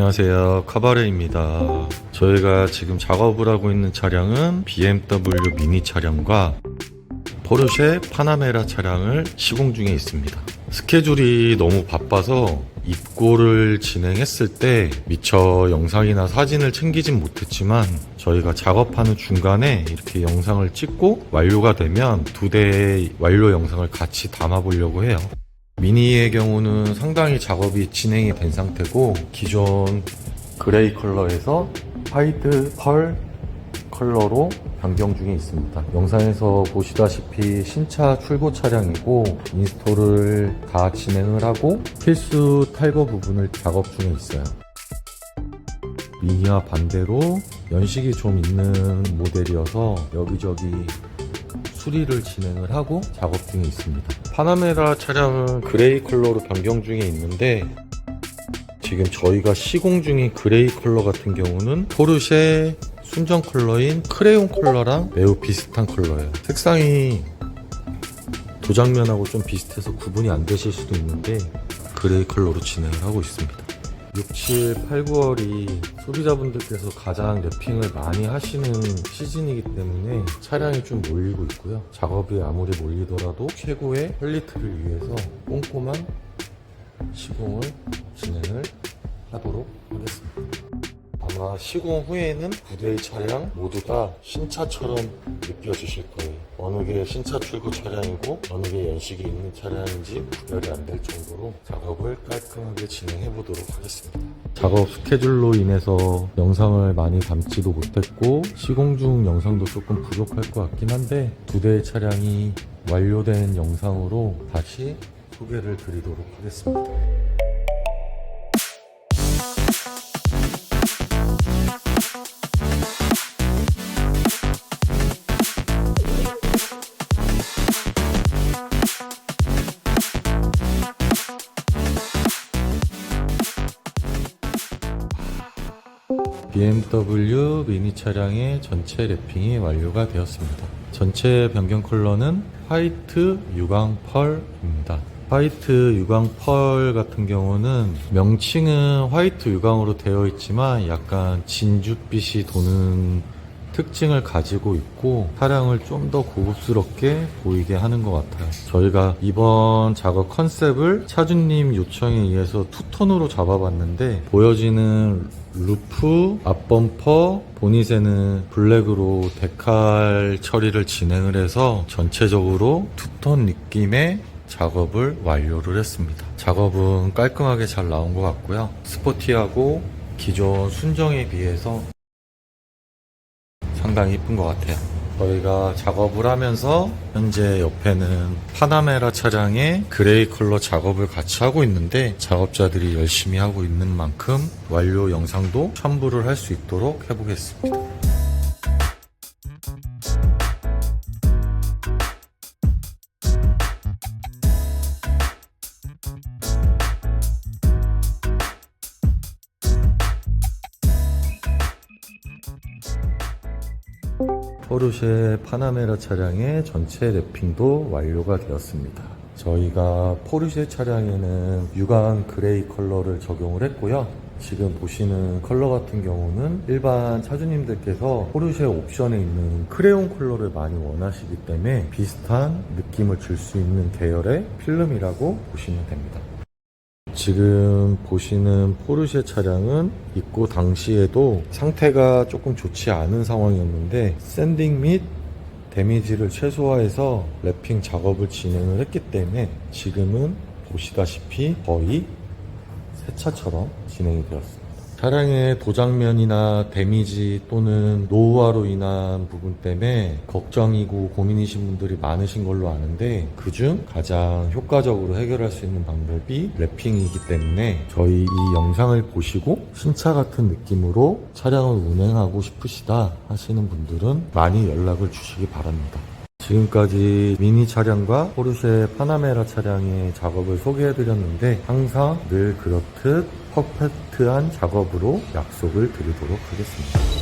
안녕하세요. 카바레입니다. 저희가 지금 작업을 하고 있는 차량은 BMW 미니 차량과 포르쉐 파나메라 차량을 시공 중에 있습니다. 스케줄이 너무 바빠서 입고를 진행했을 때 미처 영상이나 사진을 챙기진 못했지만 저희가 작업하는 중간에 이렇게 영상을 찍고 완료가 되면 두 대의 완료 영상을 같이 담아 보려고 해요. 미니의 경우는 상당히 작업이 진행이 된 상태고 기존 그레이 컬러에서 화이트 펄 컬러로 변경 중에 있습니다. 영상에서 보시다시피 신차 출고 차량이고 인스톨을 다 진행을 하고 필수 탈거 부분을 작업 중에 있어요. 미니와 반대로 연식이 좀 있는 모델이어서 여기저기 수리를 진행을 하고 작업 중에 있습니다. 파나메라 차량은 그레이 컬러로 변경 중에 있는데 지금 저희가 시공 중인 그레이 컬러 같은 경우는 포르쉐 순정 컬러인 크레용 컬러랑 매우 비슷한 컬러예요. 색상이 도장면하고 좀 비슷해서 구분이 안 되실 수도 있는데 그레이 컬러로 진행을 하고 있습니다. 6, 7, 8, 9월이 소비자분들께서 가장 랩핑을 많이 하시는 시즌이기 때문에 차량이 좀 몰리고 있고요. 작업이 아무리 몰리더라도 최고의 퀄리티를 위해서 꼼꼼한 시공을 진행을 하도록 하겠습니다. 아마 시공 후에는 두 대의 차량 모두 다 신차처럼 느껴지실 거예요. 어느 게 신차 출고 차량이고 어느 게 연식이 있는 차량인지 구별이 안 될 정도로 작업을 깔끔하게 진행해 보도록 하겠습니다. 작업 스케줄로 인해서 영상을 많이 담지도 못했고 시공 중 영상도 조금 부족할 것 같긴 한데 두 대의 차량이 완료된 영상으로 다시 소개를 드리도록 하겠습니다. BMW 미니 차량의 전체 랩핑이 완료가 되었습니다. 전체 변경 컬러는 화이트 유광 펄입니다. 화이트 유광 펄 같은 경우는 명칭은 화이트 유광으로 되어 있지만 약간 진주빛이 도는 특징을 가지고 있고 차량을 좀 더 고급스럽게 보이게 하는 것 같아요. 저희가 이번 작업 컨셉을 차주님 요청에 의해서 투톤으로 잡아봤는데 보여지는 루프, 앞범퍼, 보닛에는 블랙으로 데칼 처리를 진행을 해서 전체적으로 투톤 느낌의 작업을 완료를 했습니다. 작업은 깔끔하게 잘 나온 것 같고요. 스포티하고 기존 순정에 비해서 상당히 이쁜 것 같아요. 저희가 작업을 하면서 현재 옆에는 파나메라 차량의 그레이 컬러 작업을 같이 하고 있는데 작업자들이 열심히 하고 있는 만큼 완료 영상도 첨부를 할 수 있도록 해보겠습니다. 포르쉐 파나메라 차량의 전체 랩핑도 완료가 되었습니다. 저희가 포르쉐 차량에는 유광 그레이 컬러를 적용을 했고요. 지금 보시는 컬러 같은 경우는 일반 차주님들께서 포르쉐 옵션에 있는 크레용 컬러를 많이 원하시기 때문에 비슷한 느낌을 줄 수 있는 계열의 필름이라고 보시면 됩니다. 지금 보시는 포르쉐 차량은 입고 당시에도 상태가 조금 좋지 않은 상황이었는데 샌딩 및 데미지를 최소화해서 랩핑 작업을 진행을 했기 때문에 지금은 보시다시피 거의 새 차처럼 진행이 되었습니다. 차량의 도장면이나 데미지 또는 노후화로 인한 부분 때문에 걱정이고 고민이신 분들이 많으신 걸로 아는데 그중 가장 효과적으로 해결할 수 있는 방법이 랩핑이기 때문에 저희 이 영상을 보시고 신차 같은 느낌으로 차량을 운행하고 싶으시다 하시는 분들은 많이 연락을 주시기 바랍니다. 지금까지 미니 차량과 포르쉐 파나메라 차량의 작업을 소개해드렸는데 항상 늘 그렇듯 퍼펙트한 작업으로 약속을 드리도록 하겠습니다.